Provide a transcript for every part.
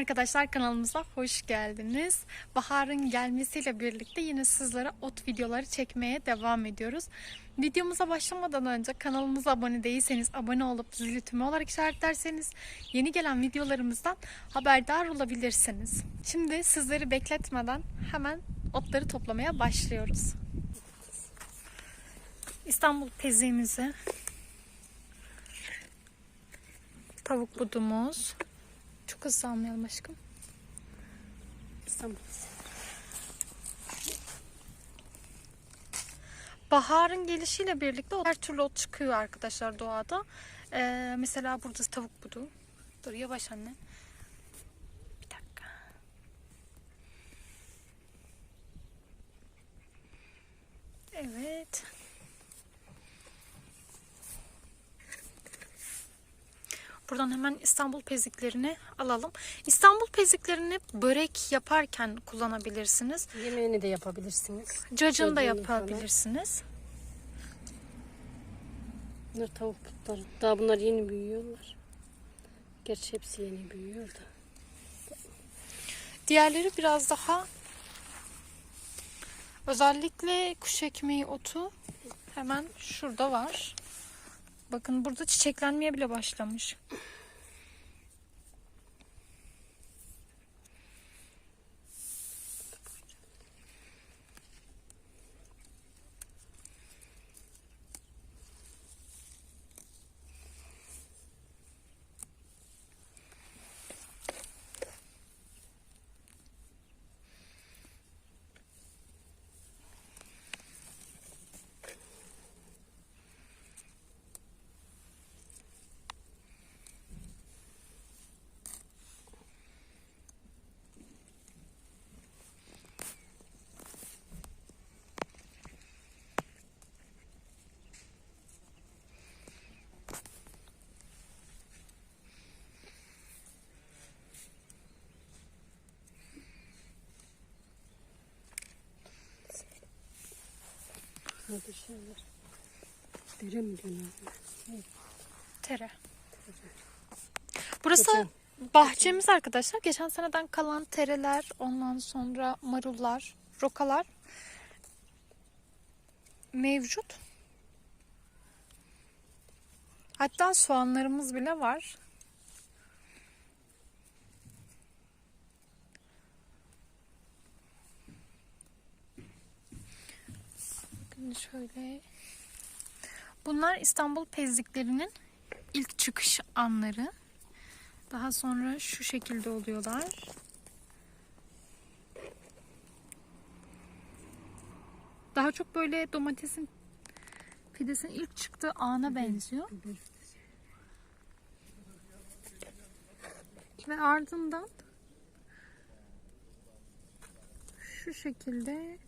Arkadaşlar kanalımıza hoş geldiniz. Baharın gelmesiyle birlikte yine sizlere ot videoları çekmeye devam ediyoruz. Videomuza başlamadan önce kanalımıza abone değilseniz abone olup zili tümü olarak işaretlerseniz yeni gelen videolarımızdan haberdar olabilirsiniz. Şimdi sizleri bekletmeden hemen otları toplamaya başlıyoruz. İstanbul peziğimizi tavuk budumuz çok hızlı almayalım aşkım. İstanbul. Baharın gelişiyle birlikte her türlü ot çıkıyor arkadaşlar doğada. Ee, mesela burada tavuk budu. Dur yavaş anne. Bir dakika. Evet. Buradan hemen İstanbul peziklerini alalım. İstanbul peziklerini börek yaparken kullanabilirsiniz. Yemeğini de yapabilirsiniz. Cacın da yapabilirsiniz. Bunlar tavuk putları. Daha bunlar yeni büyüyorlar. Gerçi hepsi yeni büyüyor da. Diğerleri biraz daha özellikle kuş ekmeği otu hemen şurada var. Bakın burada çiçeklenmeye bile başlamış. Burada şeyler. Dere mi diyorlar? Tere. Burası Geçen- bahçemiz arkadaşlar. Geçen seneden kalan tereler, ondan sonra marullar, rokalar mevcut. Hatta soğanlarımız bile var. Bakın şöyle. Bunlar İstanbul pezliklerinin ilk çıkış anları. Daha sonra şu şekilde oluyorlar. Daha çok böyle domatesin fidesinin ilk çıktığı ana benziyor. Ve ardından şu şekilde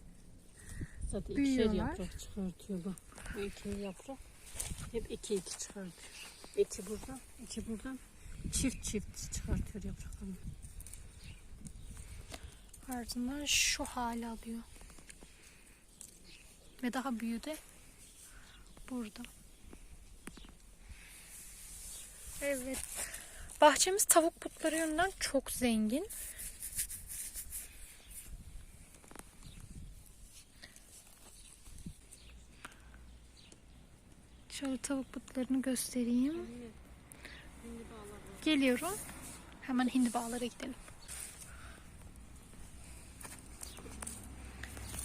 Zaten ikişer Büyüyorlar. yaprak çıkartıyor bak. Bu iki yaprak. Hep iki iki çıkartıyor. İki buradan, iki buradan. Çift çift çıkartıyor yapraklarını. ardından şu hale alıyor. Ve daha büyüğü de burada. Evet. Bahçemiz tavuk putları yönünden çok zengin. Şöyle tavuk putlarını göstereyim. Geliyorum. Hemen hindibağlara gidelim.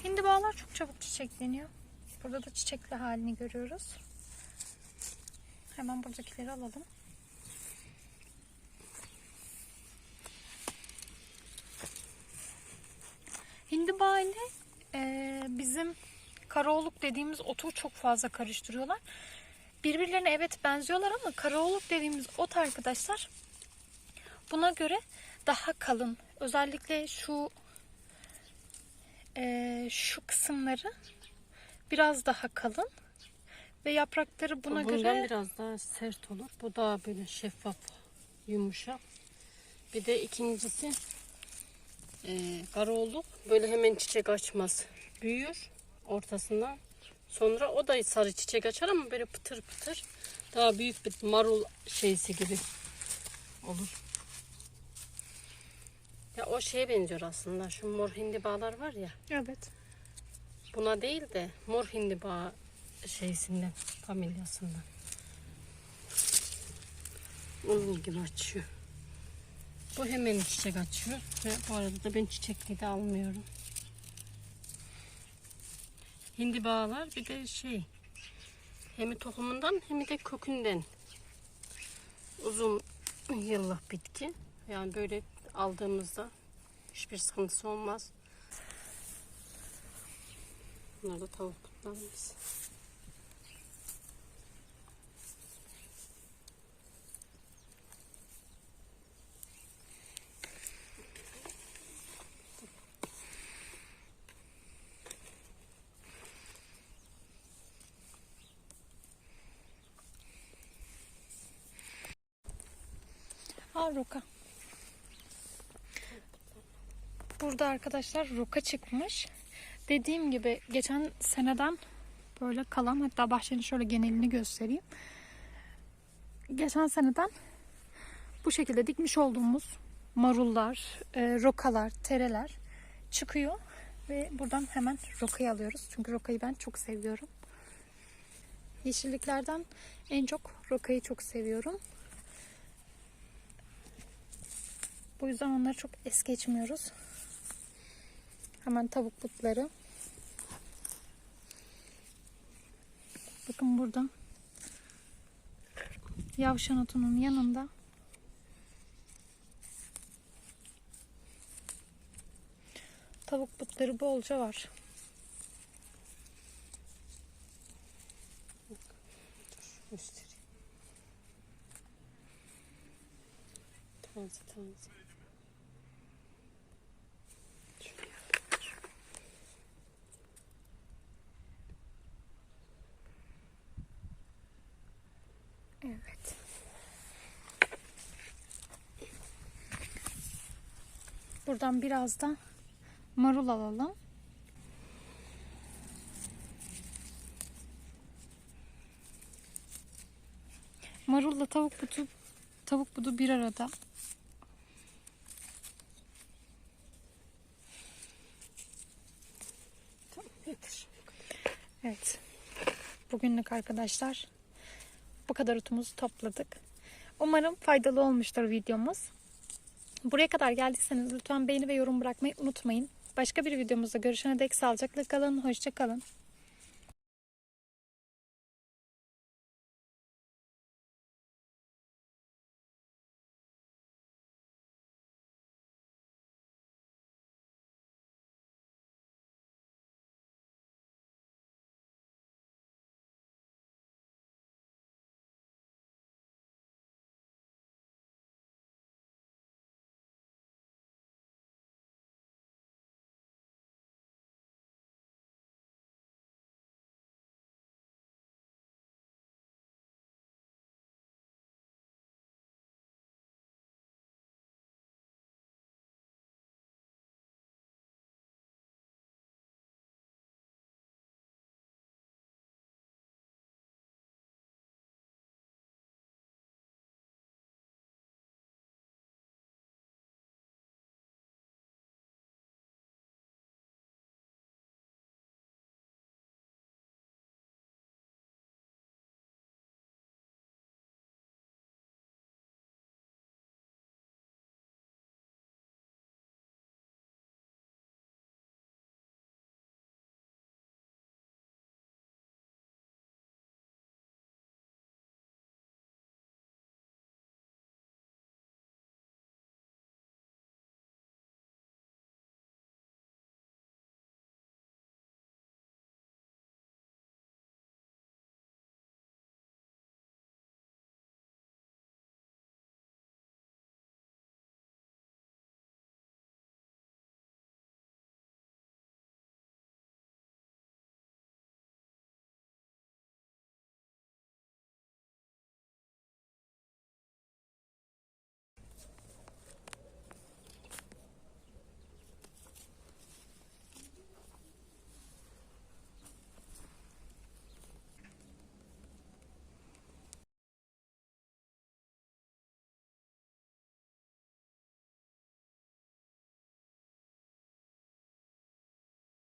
Hindibağlar çok çabuk çiçekleniyor. Burada da çiçekli halini görüyoruz. Hemen buradakileri alalım. Hindiba ile e, bizim karaoluk dediğimiz otu çok fazla karıştırıyorlar. Birbirlerine evet benziyorlar ama karaoluk dediğimiz ot arkadaşlar buna göre daha kalın. Özellikle şu e, şu kısımları biraz daha kalın ve yaprakları buna Bundan göre biraz daha sert olur. Bu daha böyle şeffaf, yumuşak. Bir de ikincisi e, karaoğluk böyle hemen çiçek açmaz. Büyür ortasından. Sonra o da sarı çiçek açar ama böyle pıtır pıtır. Daha büyük bir marul şeysi gibi olur. o şeye benziyor aslında. Şu mor hindibalar var ya. Evet. Buna değil de mor hindiba şeysinden, familyasından. Onun gibi açıyor. Bu hemen çiçek açıyor. Ve bu arada da ben çiçekli de almıyorum. Hindibalar bir de şey hem tohumundan hem de kökünden uzun yıllık bitki. Yani böyle aldığımızda hiçbir sıkıntısı olmaz. Bunlar da tavuklarımız. Aa roka. Burada arkadaşlar roka çıkmış. Dediğim gibi geçen seneden böyle kalan hatta bahçenin şöyle genelini göstereyim. Geçen seneden bu şekilde dikmiş olduğumuz marullar, e, rokalar, tereler çıkıyor ve buradan hemen rokayı alıyoruz. Çünkü rokayı ben çok seviyorum. Yeşilliklerden en çok rokayı çok seviyorum. Bu yüzden onları çok es geçmiyoruz. Hemen tavuk butları. Bakın burada. Yavşan otunun yanında. Tavuk butları bolca var. Göstereyim. Taze taze. Evet. Buradan biraz da marul alalım. Marulla tavuk butu tavuk budu bir arada. Tamam yeter. Evet. Bugünlük arkadaşlar bu kadar otumuzu topladık. Umarım faydalı olmuştur videomuz. Buraya kadar geldiyseniz lütfen beğeni ve yorum bırakmayı unutmayın. Başka bir videomuzda görüşene dek sağlıcakla kalın. Hoşça kalın.